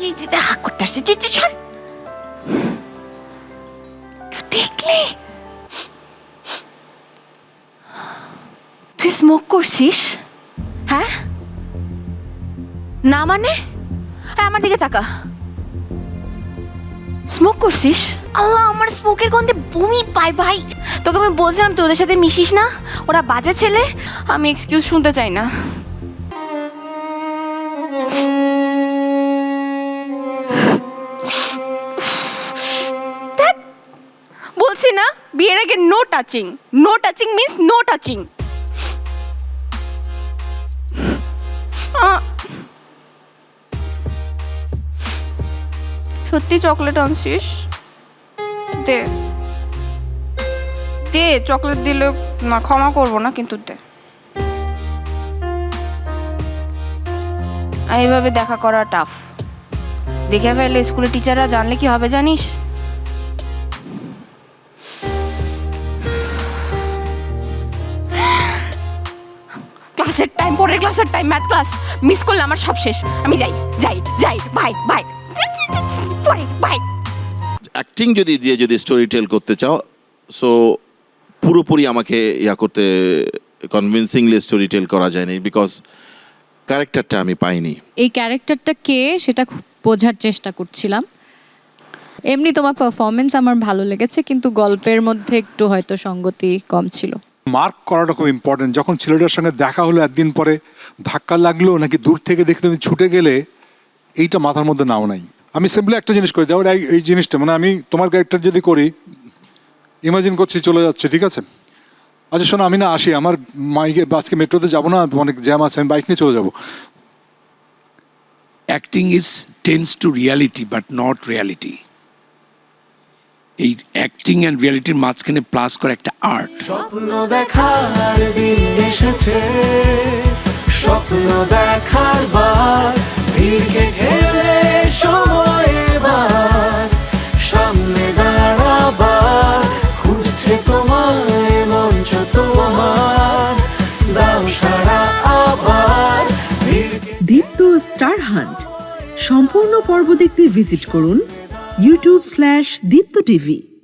যেতে সর। তুই দেখলে? তুই স্মোক করছিস? হ্যাঁ? না মানে? আমার দিকে তাকা। স্মোক করছিস? আল্লাহ, আমার স্মোকের গন্ধে বমি পাই ভাই। তোকে আমি বলছিলাম তুই ওদের সাথে মিশিস না। ওরা বাজে ছেলে। আমি এক্সকিউজ শুনতে চাই না। বলছি না, বিয়ের আগে no touching no touching means no touching সত্যি চকলেট আনছিস? দে। দে চকলেট দিলে না, ক্ষমা করব না, কিন্তু দে। এইভাবে দেখা করা টাফ দেখে ফেললে স্কুলে টিচাররা জানলে কি হবে জানিস? ক্লাসের টাইম পরের ক্লাসের টাইম ম্যাথ ক্লাস মিস করলে আমার সব শেষ। আমি যাই যাই যাই বাই বাই পরে বাই অ্যাক্টিং যদি দিয়ে যদি স্টোরি টেল করতে চাও সো পুরোপুরি আমাকে ইয়া করতে কনভিনসিংলি স্টোরি টেল করা যায়নি বিকজ ক্যারেক্টারটা আমি পাইনি। এই ক্যারেক্টারটা কে সেটা খুব বোঝার চেষ্টা করছিলাম। এমনি তোমার পারফরমেন্স আমার ভালো লেগেছে কিন্তু গল্পের মধ্যে একটু হয়তো সঙ্গতি কম ছিল। মার্ক করাটা খুব ইম্পর্টেন্ট যখন ছেলেটার সঙ্গে দেখা হলো একদিন পরে, ধাক্কা লাগল নাকি দূর থেকে দেখে তুমি ছুটে গেলে, এইটা মাথার মধ্যে নাও নাই। আমি সিম্পলি একটা জিনিস করি যেমন এই- জিনিসটা মানে আমি তোমার ক্যারেক্টার যদি করি ইমাজিন করছি চলে যাচ্ছে, ঠিক আছে? আচ্ছা শোনো, আমি না আসি, আমার মাইকে, আজকে মেট্রোতে যাব না, অনেক জ্যাম আছে, আমি বাইক নিয়ে চলে যাব। Acting is tends to reality but not reality. এই অ্যাক্টিং অ্যান্ড রিয়ালিটির মাঝখানে প্লাস করে একটা আর্ট স্বপ্ন দেখার দিন এসেছে স্বপ্ন দেখার বার ভিড়কে ঠেলে সময় এবার সামনে দাঁড়াবার খুঁজছে তোমায় মঞ্চ তোমার দাও সারা আবার দীপ্ত স্টার হান্ট। সম্পূর্ণ পর্ব দেখতে ভিজিট করুন ইউটিউব স্ল্যাশ দীপ্ত টিভি